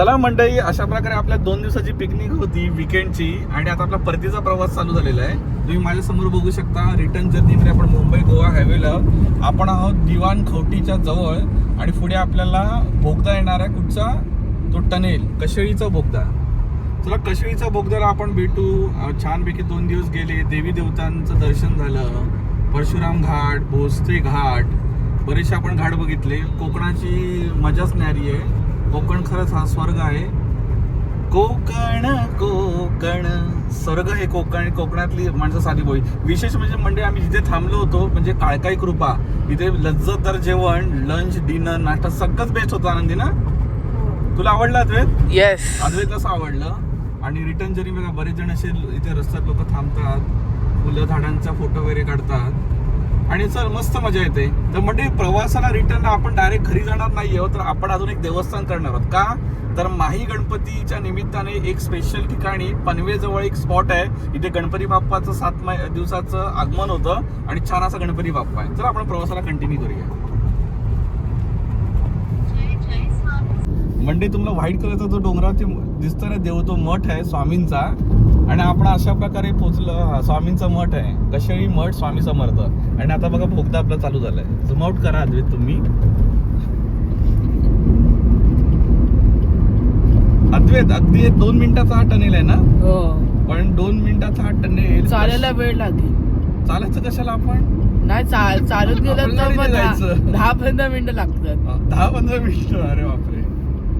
चला मंडळी अशा प्रकारे आपल्या दोन दिवसाची पिकनिक होती विकेंडची आणि आता आपला परतीचा प्रवास चालू झालेला आहे. तुम्ही माझ्यासमोर बघू शकता रिटर्न जर्नीमध्ये आपण मुंबई गोवा हायवेला आपण आहोत दिवाण खवटीच्या जवळ आणि पुढे आपल्याला बोगदा येणार आहे कुठचा? तो टनेल कशेळीचा बोगदा चला कशेळीचा भोगदाला आपण भेटू. छानपैकी दोन दिवस गेले देवी देवतांचं दर्शन झालं परशुराम घाट भोसते घाट बरेचसे आपण घाट बघितले. कोकणाची मजाच न्यारी आहे. कोकण खरंच हा स्वर्ग आहे. कोकण कोकण. स्वर्ग हे कोकण कोकणातली माणसं साधी बोई विशेष म्हणजे म्हणजे आम्ही जिथे थांबलो होतो म्हणजे काळकाई कृपा. इथे लज्जतदार जेवण लंच डिनर नाश्ता सगळंच बेस्ट होतं आनंदी ना? तुला आवडलं अद्वैत? येस अद्वैत असं आवडलं? आणि रिटर्न जरी बघा बरेच जण असे इथे रस्त्यात लोक थांबतात फुलं झाडांचा फोटो वगैरे काढतात. आणि सर मस्त मजा येते. तर म्हणजे प्रवासाला रिटर्न आपण डायरेक्ट घरी जाणार नाही आहोत तर आपण अजून एक देवस्थान करणार आहोत. का? तर माही गणपतीच्या निमित्ताने एक स्पेशल ठिकाणी पनवेजवळ एक स्पॉट आहे. इथे गणपती बाप्पाचं सात मै दिवसाचं आगमन होतं आणि छान असा गणपती बाप्पा आहे. तर आपण प्रवासाला कंटिन्यू करूया. म्हणजे तुम्हाला व्हाईट कलरचा जो डोंगरावरती दिसतो ना देव तो मठ आहे स्वामींचा. आणि आपण अशा प्रकारे पोचलो. स्वामींचा मठ आहे. कशेळी मठ स्वामी समर्थ. आणि आता बघा भोगदा आपला चालू झालाय. झूम आउट करा अद्वैत तुम्ही. अद्वैत अगदी दोन मिनिटाचा हा टनेल आहे ना? हो. पण दोन मिनिटाचा हा टनेल चालायला वेळ लागेल. चालायचं कशाला आपण? नाही चाल चालत गेलं तर मग दहा- पंधरा मिनिटं लागतात. दहा पंधरा मिनिटं. अरे बापरे.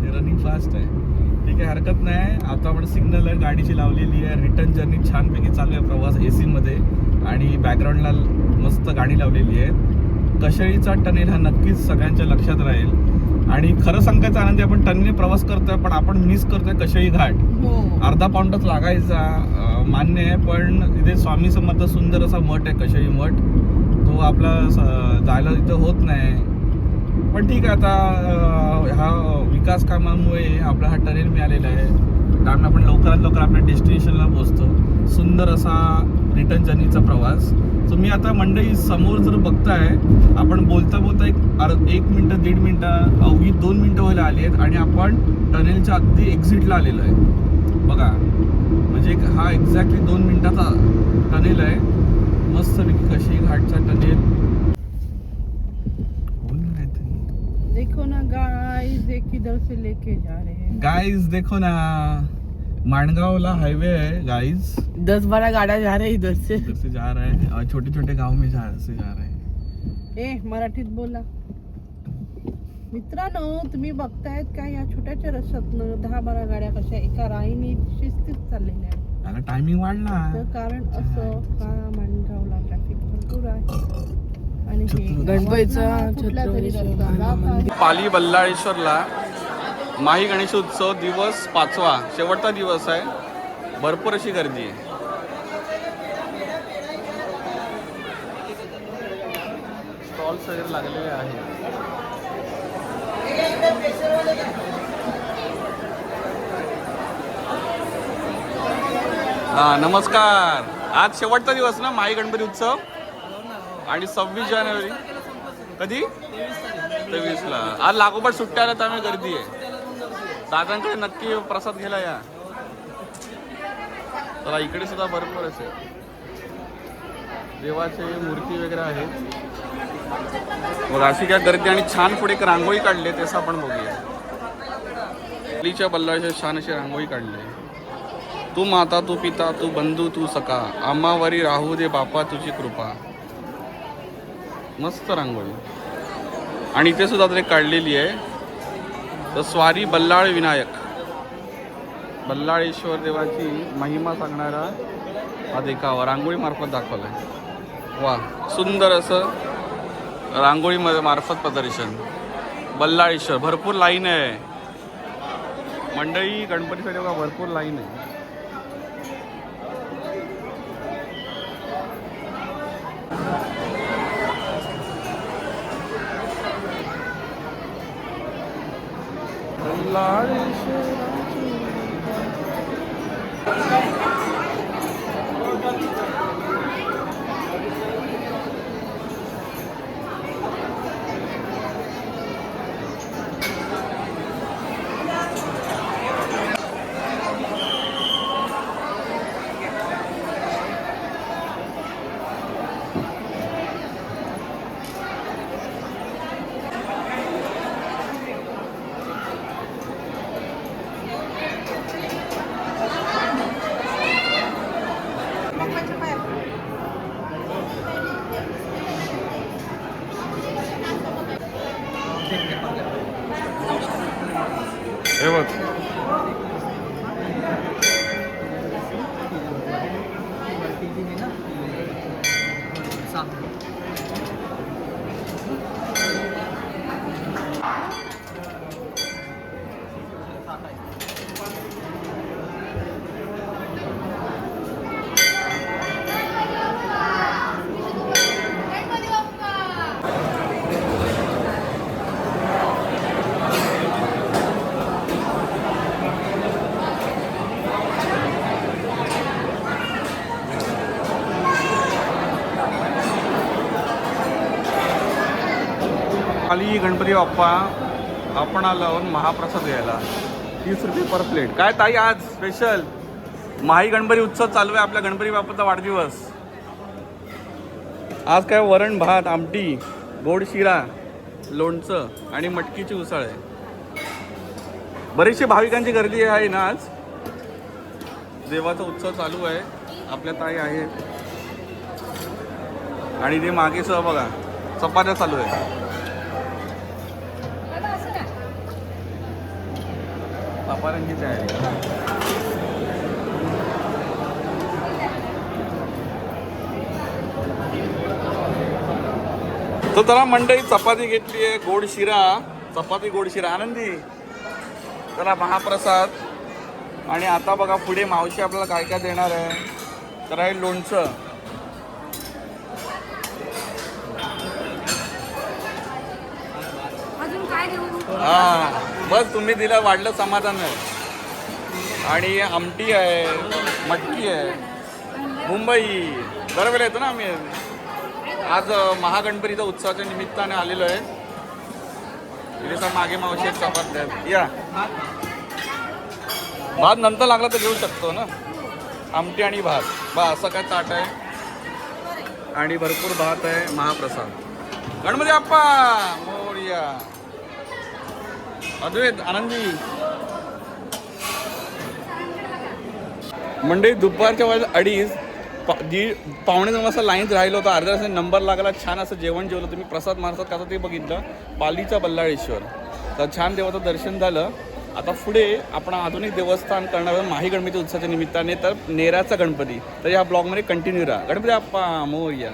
हे रनिंग फास्ट आहे. ठीक आहे हरकत नाही. आता आपण सिग्नल आहे गाडीची लावलेली आहे. रिटर्न जर्नी छानपैकी चालू आहे प्रवास ए मध्ये. आणि बॅकग्राऊंडला मस्त गाडी लावलेली आहे. कशेळीचा टनेल हा नक्कीच सगळ्यांच्या लक्षात राहील. आणि खरं सांगायचं आनंदी आपण टनेल प्रवास करतोय पण आपण मिस करतोय कशेळी घाट. हो. अर्धा पाऊंडच लागायचा मान्य आहे पण इथे स्वामी समर्थ सुंदर असा मठ आहे कशेळी मठ. तो आपला जायला इथं होत नाही. पण ठीक आहे आता ह्या विकास कामामुळे आपला हा टनेल मिळालेला आहे. कारण आपण लवकरात लवकर आपल्या डेस्टिनेशनला पोहोचतो. सुंदर असा रिटर्न जर्नीचा प्रवास. तुम्ही आता मंडळी समोर जर बघताय आपण बोलता बोलता एक अर एक मिनटं दीड मिनटं अवघी दोन मिनटं व्हायला आली आहेत आणि आपण टनेलच्या अगदी एक्झिटला आलेलो आहे. बघा म्हणजे एक हा एक्झॅक्टली दोन मिनटाचा टनेल आहे. मस्तपैकी कशी घाटचा टनेल देखो ना गाइस एक किधर से लेके जा रहे हैं। गाइस देखो ना माणगावला हाईवे है गाइस दस बारह गाड्या जा रहे हैं इधर से। इधर से जा रहे हैं और छोटे छोटे गांव में जा से जा रहे हैं। ए मराठीत बोला। मित्रांनो तुम्ही बघतायत का या छोट्याच्या रस्त्यातनं दहा बारा गाड्या कशा एका राईने शिस्तीत चाललेल्या आहेत? त्याला टायमिंग वाढला. कारण असं का माणगावला ट्रॅफिक भरपूर आहे? आणि हे गणपतीचा आहे. पाली बल्लाळेश्वरला माही गणेश उत्सव दिवस पाचवा शेवटचा दिवस आहे. भरपूर अशी गर्दी आहे. स्टॉल्स वगैरे लागलेले आहेत. हा नमस्कार. आज शेवटचा दिवस ना माही गणपती उत्सव? आणि सव्वीस जानेवारी? कधी? तेवीसला. आज लागोपाठ सुट्ट्या आल्या त्यामुळे गर्दी आहे. दादांकडे नक्की प्रसाद घ्यायला या. चला इकडे सुद्धा भरपूर असे. देवाचे मूर्ती वगैरे आहेत. मग अशी काय गर्दी आणि छान पुढे एक रांगोळी काढली तसं आपण बघूया. अलीच्या बल्लाच्या छान अशी रांगोळी काढली. तू माता तू पिता तू बंधू तू सका आम्हावरी राहू दे बापा तुझी कृपा. मस्त रांगोळी. आणि इथे सुद्धा तरी काढलेली आहे. तर स्वारी बल्लाळ विनायक. बल्लाळेश्वर देवाची महिमा सांगणारा हा देखावा रांगोळीमार्फत दाखवलाय. वा सुंदर असं रांगोळी मार्फत प्रदर्शन. बल्लाळेश्वर भरपूर लाईन आहे. मंडळी गणपतीसाठी बघा भरपूर लाईन आहे. Lari Shri Lari Shri Lari Shri खाली गणपती बाप्पा आपण लावून महाप्रसाद घ्यायला. तीस रुपये पर प्लेट काय ताई आज स्पेशल माही गणपती उत्सव चालू आहे आपल्या गणपती बाप्पाचा वाढदिवस. आज काय वरण भात आमटी गोड शिरा लोणचं आणि मटकीची उसळ आहे. बरीचशी भाविकांची गर्दी आहे ना आज? देवाचा उत्सव चालू आहे. आपल्या ताई आहेत. आणि ते मागे सह बघा चपात्या चालू आहे पापारंगीचे आहे तर जरा मंडळी चपाती घेतली आहे गोड शिरा. चपाती गोड शिरा. आनंदी. चला महाप्रसाद. आणि आता बघा पुढे मावशी आपल्याला काय काय देणार आहे. तर आहे लोणचं. अजून काय देऊ? हा. बस तुम्ही दिलं वाढलं समाधान आहे. आणि आमटी आहे मटकी आहे मुंबई. बरोबर येतो ना आम्ही? आज महागणपतीचा उत्सवाच्या निमित्ताने आलेलो आहे. तिथे सर मागे मावशी एक चपात आहेत. या. भात नंतर लागला तर घेऊ शकतो ना? आमटी आणि भात. बा असं काय ताट आहे. आणि भरपूर भात आहे महाप्रसाद. गणपती आप्पा मोर्या. अद्वैत आनंदी. मंडळी दुपारच्या वेळेला अडीच पा जी पावणे नऊ वाजता लाईन राहिलो होतं. अर्ध्या तासाने नंबर लागला. छान असं जेवण जेवलं. तुम्ही प्रसाद महाराज कसं ते बघितलं. पालीचा बल्लाळेश्वर. तर छान देवाचं दर्शन झालं. आता पुढे आपण आधुनिक देवस्थान करणार आहोत माही गणपती उत्सवाच्या निमित्ताने. तर नेराचा गणपती. तर या ब्लॉगमध्ये कंटिन्यू राहा. गणपती आप्पा मोर्या.